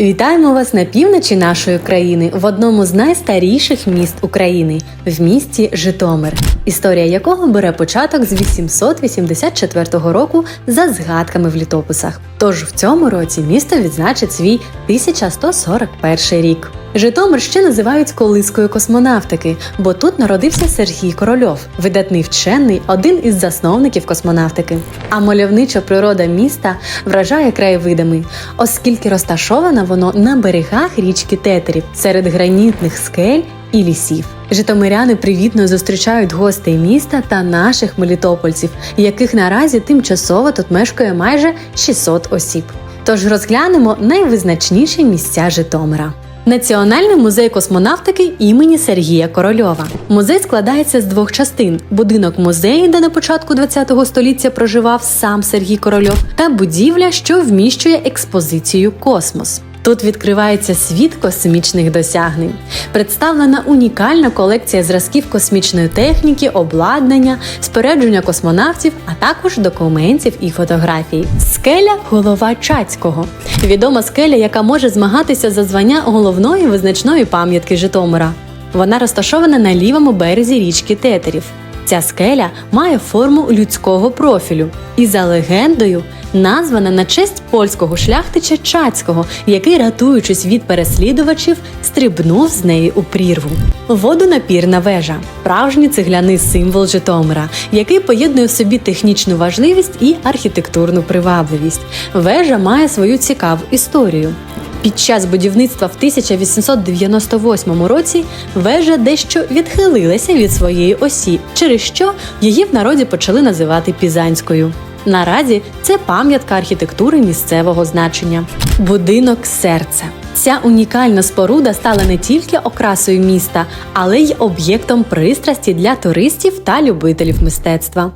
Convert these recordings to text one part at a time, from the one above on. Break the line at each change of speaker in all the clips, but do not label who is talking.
Вітаємо вас на півночі нашої країни в одному з найстаріших міст України в місті Житомир, історія якого бере початок з 884 року за згадками в літописах. Тож в цьому році місто відзначить свій 1141 рік. Житомир ще називають колискою космонавтики, бо тут народився Сергій Корольов, видатний вчений, один із засновників космонавтики. А мальовнича природа міста вражає краєвидами, оскільки розташоване воно на берегах річки Тетерів серед гранітних скель і лісів. Житомиряни привітно зустрічають гостей міста та наших мелітопольців, яких наразі тимчасово тут мешкає майже 600 осіб. Тож розглянемо найвизначніші місця Житомира. Національний музей космонавтики імені Сергія Корольова. Музей складається з двох частин: будинок музею, де на початку ХХ століття проживав сам Сергій Корольов, та будівля, що вміщує експозицію Космос. Тут відкривається світ космічних досягнень. Представлена унікальна колекція зразків космічної техніки, обладнання, спорядження космонавтів, а також документів і фотографій. Скеля голова Чацького. Відома скеля, яка може змагатися за звання головної визначної пам'ятки Житомира. Вона розташована на лівому березі річки Тетерів. Ця скеля має форму людського профілю і за легендою названа на честь польського шляхтича Чацького, який, рятуючись від переслідувачів, стрибнув з неї у прірву. Водонапірна вежа справжній цегляний символ Житомира, який поєднує в собі технічну важливість і архітектурну привабливість. Вежа має свою цікаву історію. Під час будівництва в 1898 році вежа дещо відхилилася від своєї осі, через що її в народі почали називати Пізанською. Наразі це пам'ятка архітектури місцевого значення. Будинок серця. Ця унікальна споруда стала не тільки окрасою міста, але й об'єктом пристрасті для туристів та любителів мистецтва.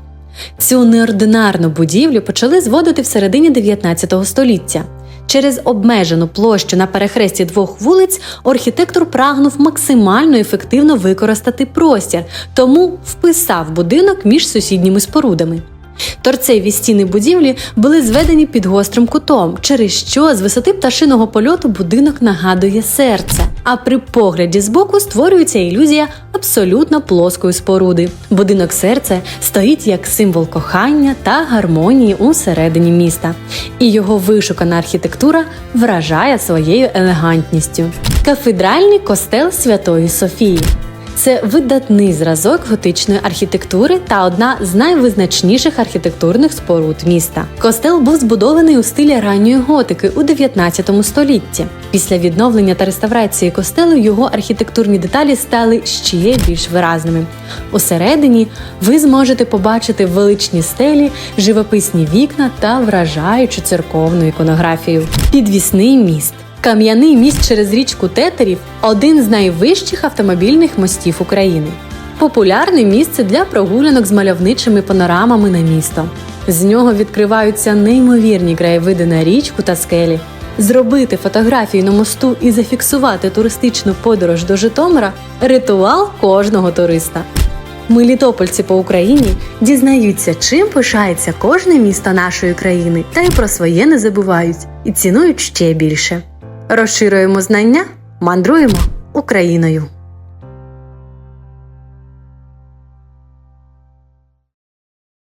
Цю неординарну будівлю почали зводити в середині 19 століття. Через обмежену площу на перехресті двох вулиць архітектор прагнув максимально ефективно використати простір, тому вписав будинок між сусідніми спорудами. Торцеві стіни будівлі були зведені під гострим кутом, через що з висоти пташиного польоту будинок нагадує серце. А при погляді збоку створюється ілюзія абсолютно плоскої споруди. Будинок серця стоїть як символ кохання та гармонії у середині міста, і його вишукана архітектура вражає своєю елегантністю. Кафедральний костел Святої Софії. Це видатний зразок готичної архітектури та одна з найвизначніших архітектурних споруд міста. Костел був збудований у стилі ранньої готики у 19 столітті. Після відновлення та реставрації костелу його архітектурні деталі стали ще більш виразними. Усередині ви зможете побачити величні стелі, живописні вікна та вражаючу церковну іконографію. Підвісний міст. Кам'яний міст через річку Тетерів один з найвищих автомобільних мостів України. Популярне місце для прогулянок з мальовничими панорамами на місто. З нього відкриваються неймовірні краєвиди на річку та скелі. Зробити фотографію на мосту і зафіксувати туристичну подорож до Житомира ритуал кожного туриста. Мелітопольці по Україні дізнаються, чим пишається кожне місто нашої країни, та й про своє не забувають і цінують ще більше. Розширюємо знання, мандруємо Україною.